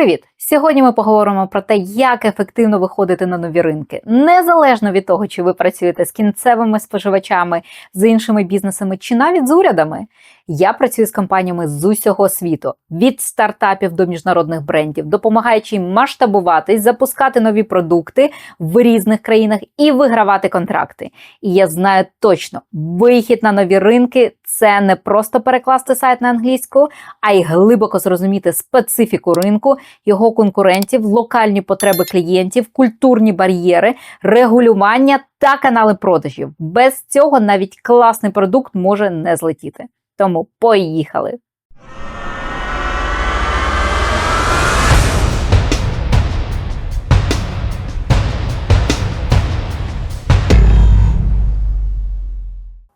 Привіт! Сьогодні ми поговоримо про те, як ефективно виходити на нові ринки, незалежно від того, чи ви працюєте з кінцевими споживачами, з іншими бізнесами чи навіть з урядами. Я працюю з компаніями з усього світу, від стартапів до міжнародних брендів, допомагаючи їм масштабуватись, запускати нові продукти в різних країнах і вигравати контракти. І я знаю точно, вихід на нові ринки це не просто перекласти сайт на англійську, а й глибоко зрозуміти специфіку ринку, його конкурентів, локальні потреби клієнтів, культурні бар'єри, регулювання та канали продажів. Без цього навіть класний продукт може не злетіти. Тому поїхали!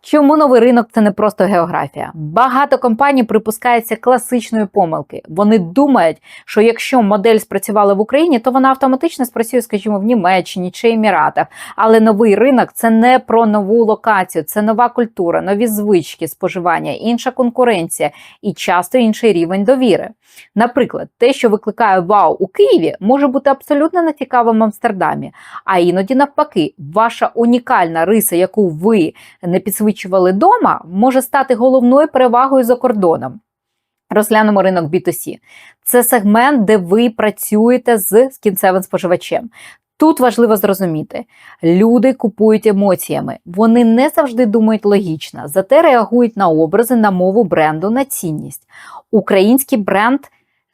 Чому новий ринок це не просто географія? Багато компаній припускаються класичної помилки. Вони думають, що якщо модель спрацювала в Україні, то вона автоматично спрацює, скажімо, в Німеччині чи Еміратах. Але новий ринок це не про нову локацію, це нова культура, нові звички споживання, інша конкуренція і часто інший рівень довіри. Наприклад, те, що викликає вау у Києві, може бути абсолютно нецікавим в Амстердамі. А іноді, навпаки, ваша унікальна риса, яку ви не підсвічували вдома, може стати головною перевагою за кордоном. Розглянемо ринок B2C. Це сегмент, де ви працюєте з кінцевим споживачем. Тут важливо зрозуміти, люди купують емоціями, вони не завжди думають логічно, зате реагують на образи, на мову бренду, на цінність. Український бренд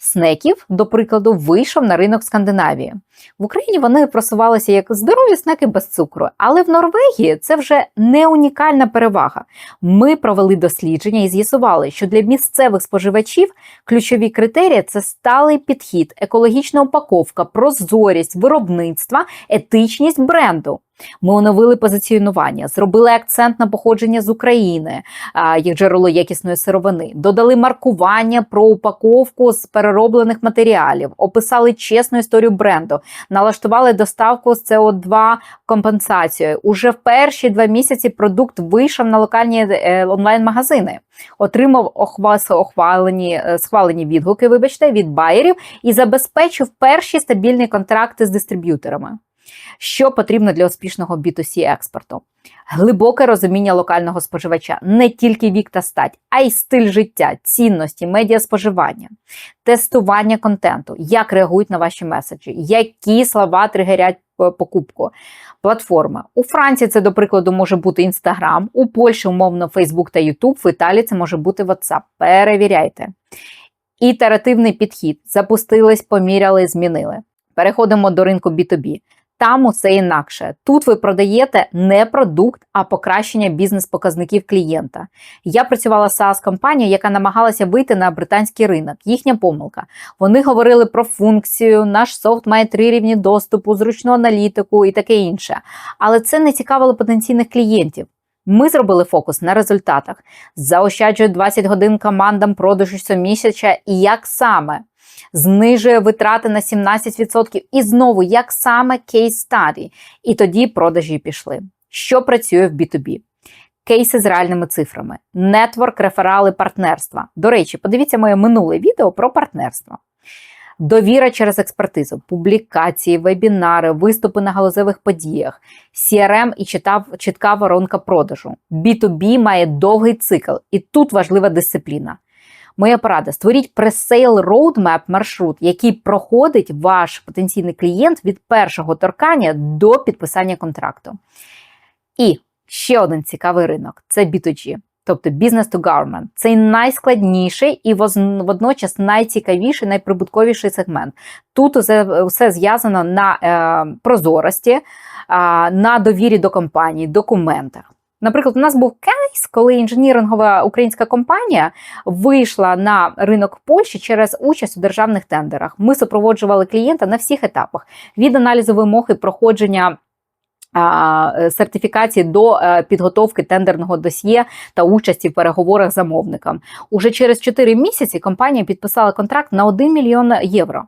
снеків, до прикладу, вийшов на ринок Скандинавії. В Україні вони просувалися як здорові снеки без цукру, але в Норвегії це вже не унікальна перевага. Ми провели дослідження і з'ясували, що для місцевих споживачів ключові критерії це сталий підхід, екологічна упаковка, прозорість виробництва, етичність бренду. Ми оновили позиціонування, зробили акцент на походження з України, як джерело якісної сировини, додали маркування про упаковку з перероблених матеріалів, описали чесну історію бренду, налаштували доставку з СО2 компенсацією. Уже в перші два місяці продукт вийшов на локальні е, онлайн-магазини, отримав охвалені, е, схвалені відгуки, вибачте, від байерів і забезпечив перші стабільні контракти з дистриб'юторами. Що потрібно для успішного B2C експорту? Глибоке розуміння локального споживача, не тільки вік та стать, а й стиль життя, цінності, медіа споживання, тестування контенту, як реагують на ваші меседжі, які слова тригерять покупку, платформи. У Франції це, до прикладу, може бути Instagram, у Польщі, умовно, Facebook та YouTube, в Італії це може бути WhatsApp. Перевіряйте. Ітеративний підхід. Запустились, поміряли, змінили. Переходимо до ринку B2B. Там усе інакше. Тут ви продаєте не продукт, а покращення бізнес-показників клієнта. Я працювала з SaaS компанією, яка намагалася вийти на британський ринок. Їхня помилка. Вони говорили про функцію, наш софт має три рівні доступу, зручну аналітику і таке інше. Але це не цікавило потенційних клієнтів. Ми зробили фокус на результатах. Заощаджує 20 годин командам продажу щомісяця і як саме знижує витрати на 17%. І знову, як саме кейс study. І тоді продажі пішли. Що працює в B2B? Кейси з реальними цифрами, нетворк, реферали, партнерства. До речі, подивіться моє минуле відео про партнерство. Довіра через експертизу, публікації, вебінари, виступи на галузевих подіях, CRM і читав, чітка воронка продажу. B2B має довгий цикл, і тут важлива дисципліна. Моя порада: створіть пресейл роудмеп маршрут, який проходить ваш потенційний клієнт від першого торкання до підписання контракту. І ще один цікавий ринок це B2G. Тобто Business to Government. це найскладніший і водночас найцікавіший, найприбутковіший сегмент. Тут все зв'язано на е, прозорості, е, на довірі до компанії, документах. Наприклад, у нас був кейс, коли інженірингова українська компанія вийшла на ринок Польщі через участь у державних тендерах. Ми супроводжували клієнта на всіх етапах від аналізу вимог і проходження. Сертифікації до е, підготовки тендерного досьє та участі в переговорах з замовником уже через 4 місяці компанія підписала контракт на 1 мільйон євро.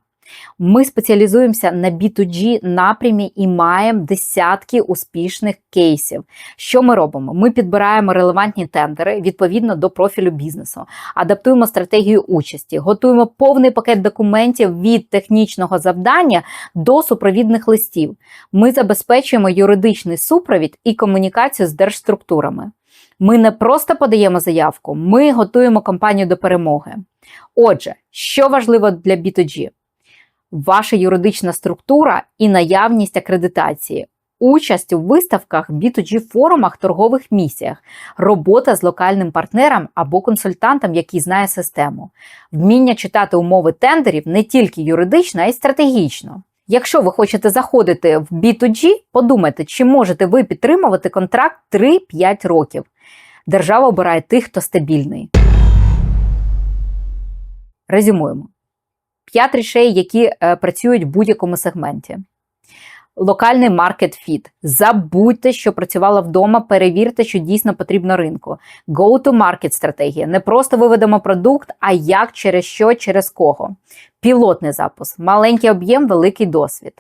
Ми спеціалізуємося на B2G напрямі і маємо десятки успішних кейсів. Що ми робимо? Ми підбираємо релевантні тендери відповідно до профілю бізнесу, адаптуємо стратегію участі, готуємо повний пакет документів від технічного завдання до супровідних листів. Ми забезпечуємо юридичний супровід і комунікацію з держструктурами. Ми не просто подаємо заявку, ми готуємо компанію до перемоги. Отже, що важливо для B2G? Ваша юридична структура і наявність акредитації, участь у виставках, B2G форумах, торгових місіях, робота з локальним партнером або консультантом, який знає систему, вміння читати умови тендерів не тільки юридично, а й стратегічно. Якщо ви хочете заходити в B2G, подумайте, чи можете ви підтримувати контракт 3-5 років. Держава обирає тих, хто стабільний. Резюмуємо. П'ять речей, які е, працюють в будь-якому сегменті. Локальний маркет фіт. Забудьте, що працювала вдома, перевірте, що дійсно потрібно ринку. Go-to-market стратегія. Не просто виведемо продукт, а як, через що, через кого. Пілотний запуск, маленький об'єм, великий досвід.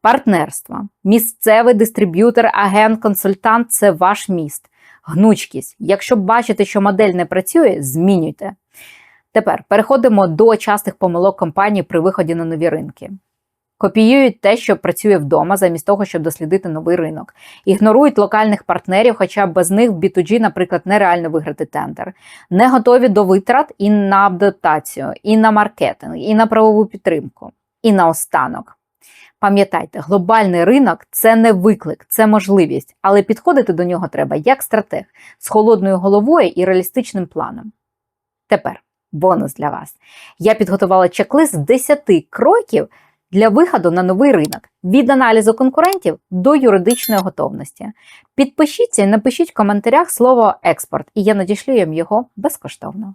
Партнерство. Місцевий дистриб'ютор, агент, консультант це ваш міст. Гнучкість. Якщо бачите, що модель не працює, змінюйте. Тепер переходимо до частих помилок компаній при виході на нові ринки. Копіюють те, що працює вдома, замість того, щоб дослідити новий ринок. Ігнорують локальних партнерів, хоча без них в B2G, наприклад, нереально виграти тендер. Не готові до витрат і на адаптацію, і на маркетинг, і на правову підтримку, і на останок. Пам'ятайте, глобальний ринок це не виклик, це можливість, але підходити до нього треба як стратег з холодною головою і реалістичним планом. Тепер бонус для вас. Я підготувала чек-лист з 10 кроків для виходу на новий ринок від аналізу конкурентів до юридичної готовності. Підпишіться і напишіть в коментарях слово експорт, і я надішлю їм його безкоштовно.